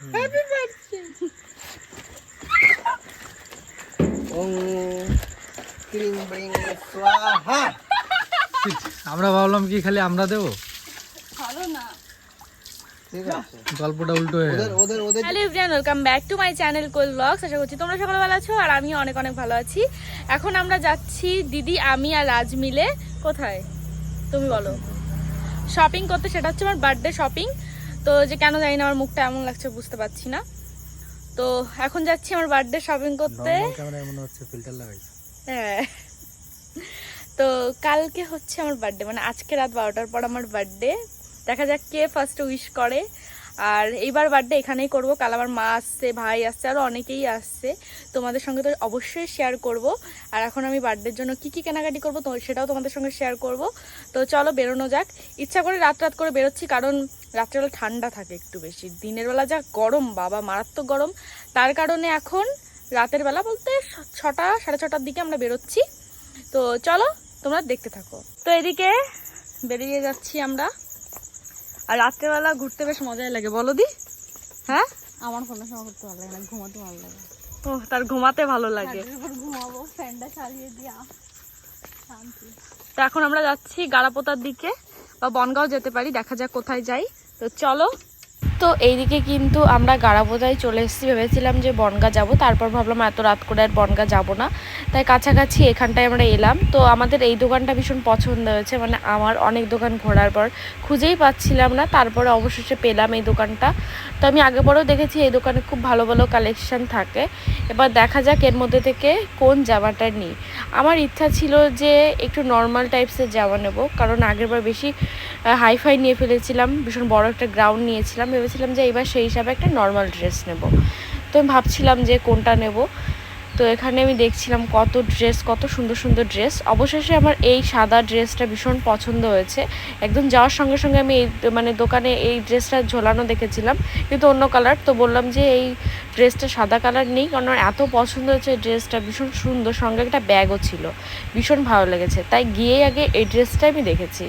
Happy birthday ওং ক্লিং bring স্বাহা আমরা ভাবলাম কি খালি আমরা দেবো? ভালো না গল্পটা উল্টো হয়ে ওদের ওদের hello everyone welcome back to my channel Kol blogs আশা করছি তোমরা সকলে ভালো আছো আর আমি অনেক অনেক ভালো আছি। এখন আমরা যাচ্ছি দিদি আমি আর রাজ মিলে কোথায়? তুমি বলো। শপিং করতে সেটা হচ্ছে আমার বার্থডে শপিং তো যে কেন জানি না আমার মুখটা এমন লাগছে বুঝতে পারছি না। তো এখন যাচ্ছি আমার বার্থডে শপিং করতে। হ্যাঁ। তো কালকে হচ্ছে আমার বার্থডে মানে আজকে রাত বারোটার পর আমার বার্থডে দেখা যাক কে ফার্স্ট উইশ করে। আর এইবার বার্থডে এখানেই করব কাল আমার মা আসছে ভাই আসছে আরও অনেকেই আসছে। তোমাদের সঙ্গে তো অবশ্যই শেয়ার করব। আর এখন আমি বার্থডের জন্য কি কি কেনাকাটি করব তো সেটাও তোমাদের সঙ্গে শেয়ার করব। তো চলো বেরোনো যাক। ইচ্ছা করে রাত রাত করে বেরোচ্ছি কারণ রাত্রেবেলা ঠান্ডা থাকে একটু বেশি। দিনের বেলা যা গরম বাবা মারাত্মক গরম। তার কারণে এখন রাতের বেলা বলতে ছটা সাড়ে ছটার দিকে আমরা বেরোচ্ছি। তো চলো তোমরা দেখতে থাকো। তো এদিকে বেরিয়ে যাচ্ছি আমরা। আর রাত্রেবেলা ঘুরতে বেশ মজাই লাগে বলো দি? হ্যাঁ? আমার কোনো সময় ঘুরতে ভালো লাগে না ঘুমাতে ভালো লাগে। ও তার ঘুমাতে ভালো লাগে। ঘুমাবো ফ্যানটা চালিয়ে দিয়া। শান্তি। তো এখন আমরা যাচ্ছি গাড়াপোতার দিকে। বা বনগাঁও যেতে পারি দেখা যাক কোথায় যাই। তো চলো তো এইদিকে কিন্তু আমরা গাড়াপোতায় চলে এসেছি। ভেবেছিলাম যে বনগা যাব, তারপর ভাবলাম এত রাত করে আর বনগা যাব না। তাই কাছাকাছি এখানটায় আমরা এলাম। তো আমাদের এই দোকানটা ভীষণ পছন্দ হয়েছে মানে আমার অনেক দোকান ঘোরার পর। খুঁজেই পাচ্ছিলাম না, তারপরে অবশেষে পেলাম এই দোকানটা। তো আমি আগে পরেও দেখেছি এই দোকানে খুব ভালো ভালো কালেকশান থাকে। এবার দেখা যাক এর মধ্যে থেকে কোন জামাটা নিই। আমার ইচ্ছা ছিল যে একটু নর্মাল টাইপসের জামা নেব, কারণ আগেরবার বেশি হাইফাই নিয়ে ফেলেছিলাম, ভীষণ বড় একটা গ্রাউন্ড নিয়েছিলাম। ভেবেছিলাম যে এবার সেই হিসাবে একটা নর্মাল ড্রেস নেব। তো আমি ভাবছিলাম যে কোনটা নেব। তো এখানে আমি দেখছিলাম কত ড্রেস কত সুন্দর সুন্দর ড্রেস অবশেষে আমার এই সাদা ড্রেসটা ভীষণ পছন্দ হয়েছে। একদম যাওয়ার সঙ্গে সঙ্গে আমি এই মানে দোকানে এই ড্রেসটা ঝোলানো দেখেছিলাম। কিন্তু অন্য কালার তো বললাম যে এই ড্রেসটা সাদা কালার নেই, কারণ আমার এত পছন্দ হয়েছে এই ড্রেসটা ভীষণ সুন্দর, সঙ্গে একটা ব্যাগও ছিল। ভীষণ ভালো লেগেছে। তাই গিয়ে আগে এই ড্রেসটাই আমি দেখেছি।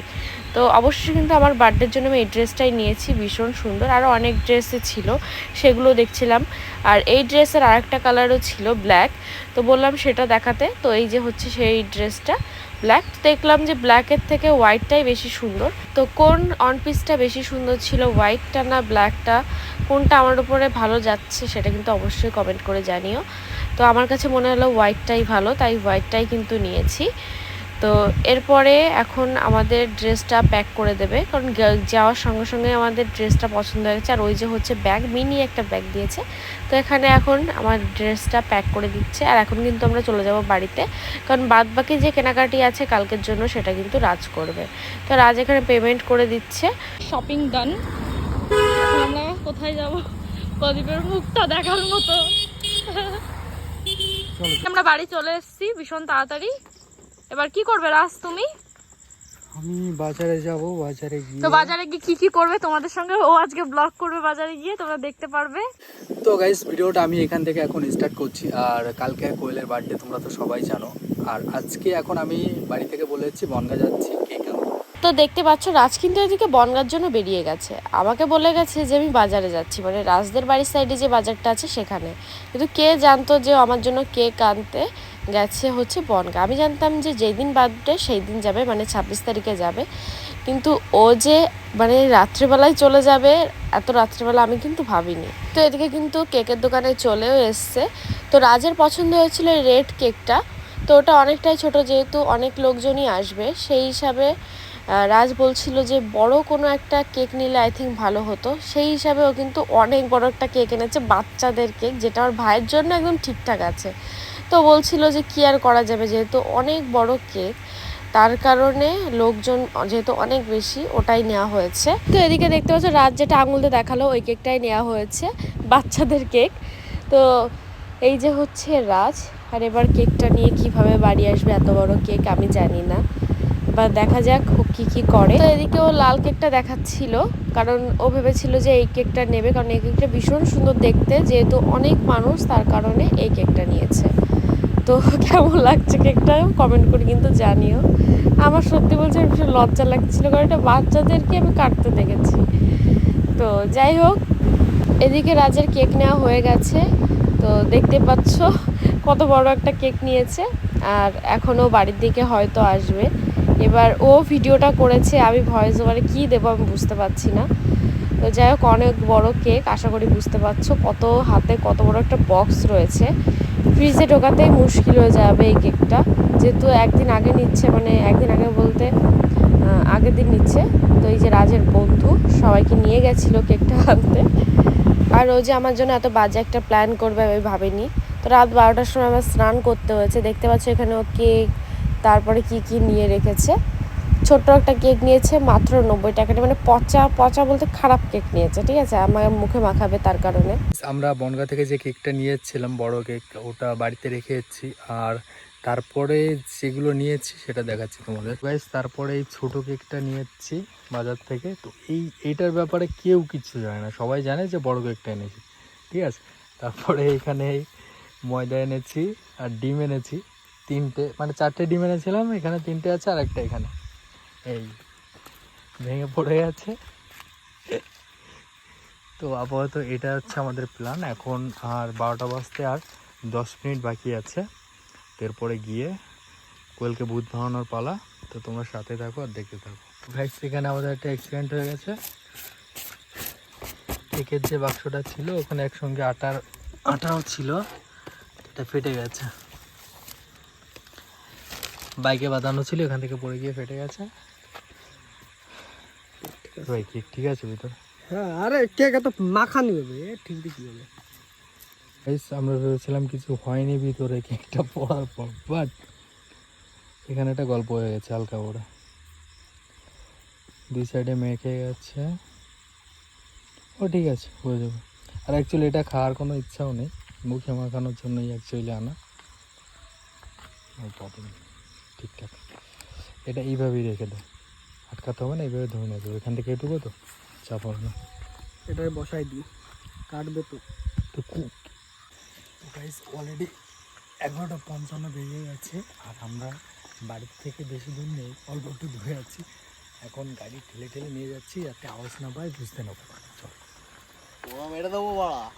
তো অবশ্যই কিন্তু আমার বার্থডের জন্য আমি এই ড্রেসটাই নিয়েছি, ভীষণ সুন্দর। আরও অনেক ড্রেসে ছিল, সেগুলো দেখছিলাম। আর এই ড্রেসের আরেকটা কালারও ছিল ব্ল্যাক, তো বললাম সেটা দেখাতে। তো এই যে হচ্ছে সেই ড্রেসটা ব্ল্যাক দেখলাম যে ব্ল্যাকের থেকে হোয়াইটটাই বেশি সুন্দর। তো কোন অন পিসটা বেশি সুন্দর ছিল, হোয়াইটটা না ব্ল্যাকটা, কোনটা আমার উপরে ভালো যাচ্ছে সেটা কিন্তু অবশ্যই কমেন্ট করে জানিও। তো আমার কাছে মনে হলো হোয়াইটটাই ভালো, তাই হোয়াইটটাই কিন্তু নিয়েছি। তো এরপরে এখন আমাদের ড্রেসটা প্যাক করে দেবে। কারণ যাওয়ার সঙ্গে সঙ্গে আমাদের ড্রেসটা পছন্দ হয়ে গেছে। আর ওই যে হচ্ছে ব্যাগ মিনি একটা ব্যাগ দিয়েছে। তো এখানে এখন আমার ড্রেসটা প্যাক করে দিচ্ছে। আর এখন কিন্তু আমরা চলে যাব বাড়িতে। কারণ বাদ বাকি যে কেনাকাটি আছে কালকের জন্য সেটা কিন্তু রাজ করবে। তো রাজ এখানে পেমেন্ট করে দিচ্ছে। শপিং ডান আমরা কোথায় যাব? প্রদীপের মুখটা দেখার মতো। আমরা বাড়ি চলে এসেছি ভীষণ তাড়াতাড়ি। এবার কি করবে রাজ তুমি? আমি বাজারে যাব বাজারে গিয়ে তো বাজারে গিয়ে কি কি করবে তোমাদের সঙ্গে? ও আজকে ব্লগ করবে বাজারে গিয়ে তোমরা দেখতে পারবে। তো গাইস ভিডিওটা আমি এখান থেকে এখন স্টার্ট করছি। আর কালকে কোয়েলের বার্থডে তোমরা তো সবাই জানো। আর আজকে এখন আমি বাড়ি থেকে বলে যাচ্ছি বনগা যাচ্ছি কেক তো দেখতে পাচ্ছ রাজ কিন্তু এদিকে বনগার জন্য বেরিয়ে গেছে। আমাকে বলে গেছে যে আমি বাজারে যাচ্ছি। মানে রাজদের বাড়ির সাইডে যে বাজারটা আছে সেখানে। কিন্তু কে জানতো যে আমার জন্য কেক আনতে? গেছে হচ্ছে বনগা। আমি জানতাম যে যেই দিন বার্থডে সেই দিন যাবে মানে ছাব্বিশ তারিখে যাবে। কিন্তু ও যে মানে রাত্রিবেলায় চলে যাবে, এত রাত্রিবেলা আমি কিন্তু ভাবিনি। তো এদিকে কিন্তু কেকের দোকানে চলেও এসছে। তো রাজের পছন্দ হয়েছিল রেড কেকটা। তো ওটা অনেকটাই ছোট, যেহেতু অনেক লোকজনই আসবে। সেই হিসাবে রাজ বলছিল যে বড় কোনো একটা কেক নিলে আই থিঙ্ক ভালো হতো। সেই হিসাবে ও কিন্তু অনেক বড় একটা কেক এনেছে, বাচ্চাদের কেক, যেটা ওর ভাইয়ের জন্য একদম ঠিকঠাক আছে। তো বলছিল যে কি আর করা যাবে, যেহেতু অনেক বড় কেক, তার কারণে লোকজন যেহেতু অনেক বেশি ওটাই নেওয়া হয়েছে। তো এদিকে দেখতে পাচ্ছ, রাত যেটা আঙুলতে দেখাল, ওই কেকটাই নেওয়া হয়েছে, বাচ্চাদের কেক। তো এই যে হচ্ছে রাজ, আর এবার কেকটা নিয়ে কীভাবে বাড়ি আসবে, এত বড় কেক আমি জানি না। বা দেখা যাক ও কি কি করে। তো এদিকে ও লাল কেকটা দেখাচ্ছিল, কারণ ও ভেবেছিল যে এই কেকটা নেবে, কারণ এই কেকটা ভীষণ সুন্দর দেখতে, যেহেতু অনেক মানুষ তার কারণে এই কেকটা নিয়েছে। তো কেমন লাগছে কেকটা? কমেন্ট করে কিন্তু জানিও। আমার সত্যি বলছে ভীষণ লজ্জা লাগছিল, কারণ এটা বাচ্চাদেরকে আমি কাটতে দেখেছি। তো যাই হোক, এদিকে রাজের কেক নেওয়া হয়ে গেছে। তো দেখতে পাচ্ছ কত বড় একটা কেক নিয়েছে, আর এখনও বাড়ির দিকে হয়তো আসবে। এবার ও ভিডিওটা করেছে, আমি ভয়েস ওভারে কী দেবো আমি বুঝতে পারছি না। তো যাই হোক, অনেক বড় কেক, আশা করি বুঝতে পারছ কত হাতে কত বড় একটা বক্স রয়েছে। ফ্রিজে ঢোকাতেই মুশকিল হয়ে যাবে এই কেকটা। যেহেতু একদিন আগে নিচ্ছে মানে একদিন আগে বলতে আগের দিন নিচ্ছে। তো এই যে রাজের বন্ধু, সবাইকে নিয়ে গেছিল কেকটা আনতে। আর ও যে আমার জন্য এত বাজে একটা প্ল্যান করবে, আমি ভাবিনি। তো রাত বারোটার সময় আমার স্নান করতে হয়েছে। দেখতে পাচ্ছ এখানে ও কেক তারপরে কি কি নিয়ে রেখেছে? ছোট্ট একটা কেক নিয়েছে, মাত্র নব্বই টাকাটা মানে পচা পচা বলতে খারাপ কেক নিয়েছে, ঠিক আছে? আমার মুখে মাখাবে তার কারণে। আমরা বনগা থেকে যে কেকটা নিয়ে এসেছিলাম বড় কেক, ওটা বাড়িতে রেখে এসেছি আর তারপরে যেগুলো নিয়েছি সেটা দেখাচ্ছি তোমাদের। গাইস তারপরে এই ছোটো কেকটা নিয়ে এসেছি বাজার থেকে, তো এই, এইটার ব্যাপারে কেউ কিছু জানে না, সবাই জানে যে বড় কেকটা এনেছি, ঠিক আছে? তারপরে এখানে ময়দা এনেছি আর ডিম এনেছি। তিনটে মানে চারটে ডিম এনেছিলাম, এখানে তিনটে আছে আর একটা এখানে। এই ভেঙে পড়ে আছে তো আপাতত এটা হচ্ছে আমাদের প্ল্যান এখন আর বারোটা বাজতে আর দশ মিনিট বাকি আছে। এরপরে গিয়ে কোয়েলকে বুধ ভাঙানোর পালা। তো তোমরা সাথে থাকো আর দেখতে থাকো। ভাই সেখানে আমাদের একটা অ্যাক্সিডেন্ট হয়ে গেছে। কেকের যে বাক্সটা ছিল, ওখানে একসঙ্গে আটার, আটাও ছিল। এটা ফেটে গেছে। বাইকে বাঁধানো ছিল এখান থেকে পড়ে গিয়ে ফেটে গেছে। ভাই কেক ঠিক আছে ভিতরে? হ্যাঁ আরে কেক এত মাখানি হবে ঠিক ঠিক হবে গাইস আমরা ভেবেছিলাম কিছু হয়নি ভিতরে কেকটা পড়ার পর বাট এখানে একটা গল্প হয়ে গেছে হালকা করে। দুই সাইডে মেখে গেছে। ও ঠিক আছে হয়ে যাবে। আর অ্যাকচুয়ালি এটা খাওয়ার কোনো ইচ্ছাও নেই। মুখে মাখানোর জন্যই অ্যাকচুয়ালি আনা. ঠিকঠাক। এটা এইভাবেই রেখে দাও। আটকাতে হবে না এইভাবে ধরে নেবে এখান থেকে এটুকু তো? চাপ হবে না। এটা বসাই দিই। কাটবে তো। তো কু- তো গাইস অলরেডি এগারোটা পঞ্চান্ন বেজে গেছে আর আমরা বাড়ির থেকে বেশি দূর নেই অল্প একটু দূরে আছি। এখন গাড়ি ঠেলে ঠেলে নিয়ে যাচ্ছি যাতে আওয়াজ না পায় বুঝতে না পারে। চল। ও মেরে দেবো বাড়া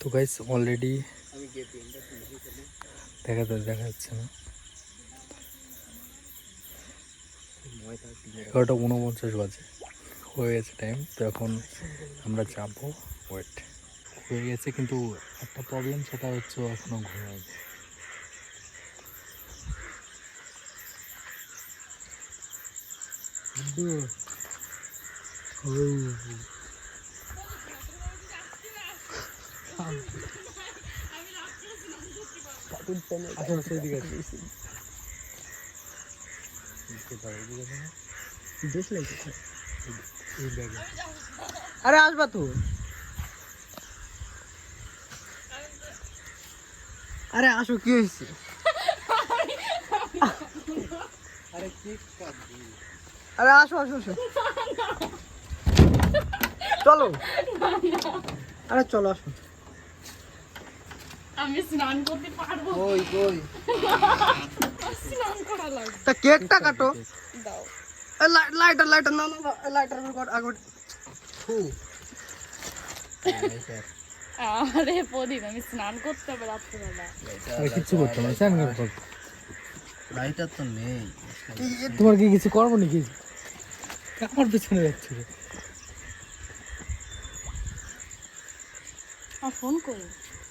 তো গাইস অলরেডি দেখা যা- দেখা যাচ্ছে না। এগারোটা উনপঞ্চাশ বাজে। হয়ে গেছে টাইম তো এখন আমরা যাব। ওয়েট হয়ে গেছে কিন্তু একটা প্রবলেম সেটা হচ্ছে ও এখনও ঘুমায় আরে আসবা তো। আরে আসো কি হয়েছে? আরে কি আরে আসো আসো আসো। চলো। আরে চলো আসো। আমি স্নান করতে পারব। কই কই? স্নান করা লাগবে। তা কেকটা কাটো। দাও। লাইটার লাইটার না না লাইটার কর আগে ফু। আরে প্রদীপ আমি স্নান করতে হবে রাত্রেবেলা। কিচ্ছু করতে না স্যান করতে লাইটার তো নেই। তোমার কি কিছু করব নাকি? আমার পেছনে যাচ্ছে। আর ফোন করি।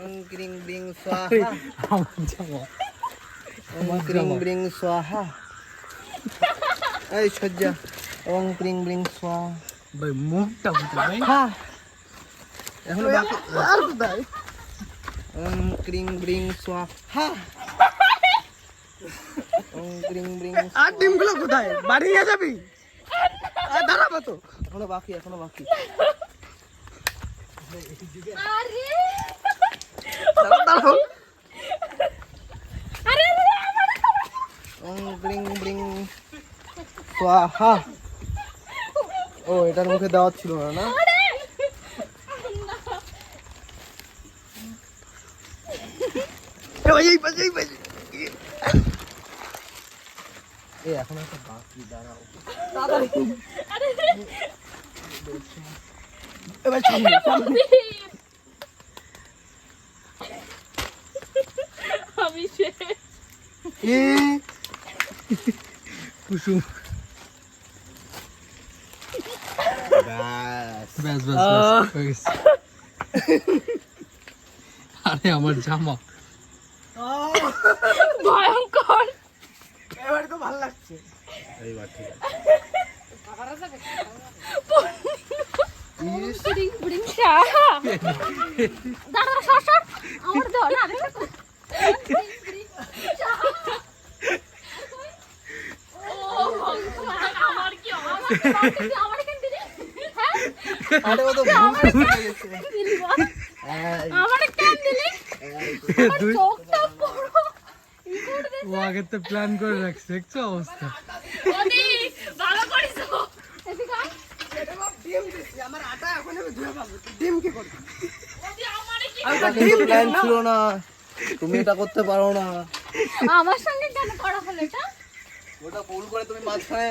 স্বাহা ওং ক্রিং ব্রিং স্বাহা আমার জামা ওং ক্রিং ব্রিং স্বাহা এই সজ্জা ওং ক্রিং ব্রিং স্বাহা ভাই মুখটা বুঝতে ভাই হ্যাঁ এখন বাকি আর কোথায় ওম ক্রিং ব্রিং সোয়া হা ওম ক্রিং ব্রিং আর ডিমগুলো কোথায় বাড়ি নিয়ে যাবি আর দাঁড়াবো তো এখনও বাকি এখনও বাকি আরে দাঁড়াও, দাঁড়াও আরে ও এটার মুখে দেওয়া ছিল না না? এই পাশে, এই পাশে। এই এখন একটা বাকি দাঁড়াও। এবার সামনে সামনে আমি শেষ এ কুসুম ব্যাস ব্যাস ব্যাস আহ। ব্যাস, আরে আমার জামা ভয়ঙ্কর এবারে তো ভালো লাগছে এইবার ঠিক আছে দাঁড়া সর সর আমার দিলি হ্যাঁ আরে ও আগের তো প্ল্যান করে রাখছে দেখছ অবস্থা? ডিম আমার আটা এখন আমি ধুয়ে পাবো ডিম কি করবি? ওদি আমারে কি এটা কিন্তু প্ল্যান ছিল না। তুমি এটা করতে পারো না। আমার সঙ্গে কেন করা হলো এটা? ওটা ভুল করে তুমি মাঝখানে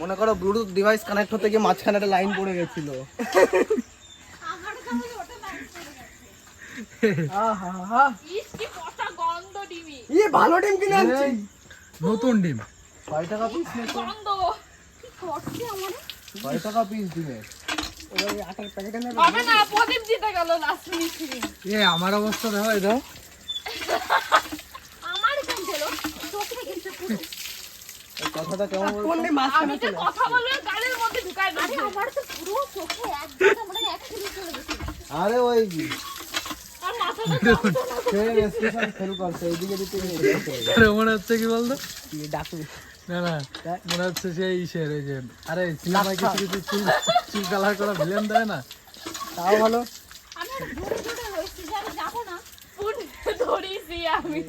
মনে করো ব্লুটুথ ডিভাইস কানেক্ট হতে গিয়ে মাঝখানে একটা লাইন পড়ে গেছিল। আমার কাছে ওটা নাই আহা ইস কি পচা গন্ধ ডিমি। ই ভালো ডিম কিনে আনছি। নতুন ডিম। ছয় টাকা পিস নিয়েছো। গন্ধ? কি করছে আমার? ছয় টাকা পিস ডিমের আমার অবস্থা দেখো এই দাও আমার কেন চোখে কিন্তু পুরো। কথাটা কেমন কোন আমি যে কথা বলব গালের মধ্যে ঢুকায় আরে আমার তো পুরো চোখে একদম মানে এক চলে গেছে। আরে ওই মনে হচ্ছে কি বলতো? না না মনে হচ্ছে সেই ইসের ওই যে। আরে সিনেমায় কিছু কিছু চুল চুল কালার করা ভিলেন দেয় না? তাও ভালো আমি দূরে দূরে রয়েছি যে আমি যাব না পুন ধরিছি আমি।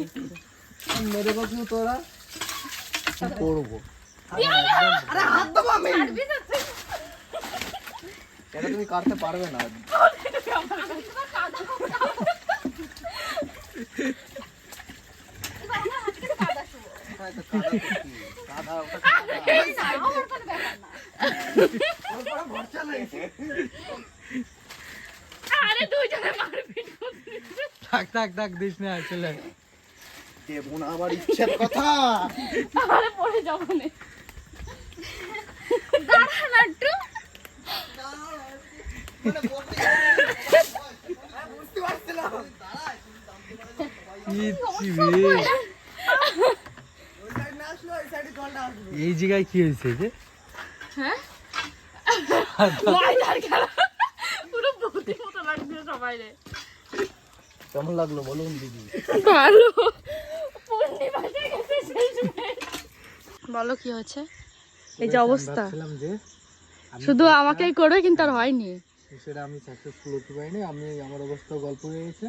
মেরে বসবি তোরা? করব? আরে হাত দেবো আমি। এটা তুমি কাটতে পারবে না? হ্যাঁ, আরে দুইজনে করছিস থাক থাক থাক দিস না চলে আয়। দেবো না আবার ইচ্ছের কথা। আরে পড়ে যাব না। দাঁড়া এই জায়গায় কি হয়েছে যে? ময়দার খেলা। পুরো ভূতের মতো লাগছে সবাই রে কেমন লাগল বলুন দিদি? ভালো। বলো কি হয়েছে? এই যে অবস্থা। শুধু আমাকেই করবে কিন্তু আর হয়নি। সেটা আমি সাকসেসফুল হতে পারিনি আমি আমার অবস্থা গল্প হয়ে গেছে।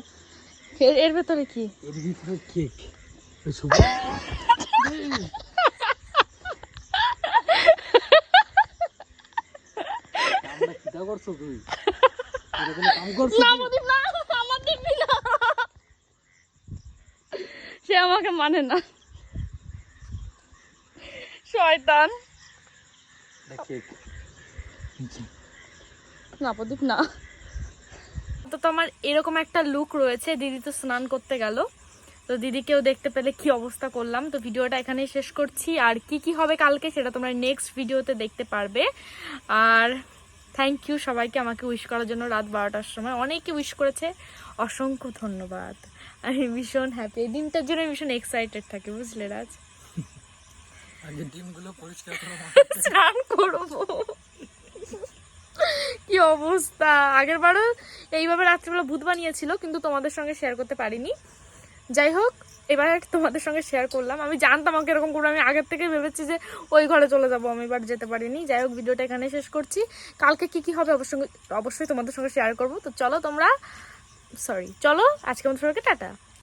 এর এর ভেতরে কি? এর ভিতরে কেক করছ তুই? কাম করছ না প্রদীপ না আমার দিবি না সে আমাকে মানে না। শয়তান। না প্রদীপ না। তো তোমার এরকম একটা লুক রয়েছে। দিদি তো স্নান করতে গেল। তো দিদিকেও দেখতে পেলে কি অবস্থা করলাম। তো ভিডিওটা এখানেই শেষ করছি। আর কি কি হবে কালকে সেটা তোমরা নেক্সট ভিডিওতে দেখতে পারবে। আর থ্যাংক ইউ সবাইকে আমাকে উইশ করার জন্য রাত বারোটার সময়। অনেকে উইশ করেছে। অসংখ্য ধন্যবাদ। আমি ভীষণ হ্যাপি এই দিনটার জন্য আমি ভীষণ এক্সাইটেড থাকি বুঝলে রাজ? আগে ডিমগুলো পরিষ্কার করো। স্নান করব। কি অবস্থা? আগের বারও এইভাবে রাত্রিবেলা ভূত বানিয়েছিল কিন্তু তোমাদের সঙ্গে শেয়ার করতে পারিনি। যাই হোক এবার তোমাদের সঙ্গে শেয়ার করলাম। আমি জানতাম আমাকে এরকম করব। আমি আগের থেকে ভেবেছি যে ওই ঘরে চলে যাব। আমি এবার যেতে পারিনি। যাই হোক ভিডিওটা এখানে শেষ করছি। কালকে কি কি হবে অবশ্যই অবশ্যই তোমাদের সঙ্গে শেয়ার করব। তো চলো তোমরা সরি চলো আজকে আমার সবাইকে টাটা।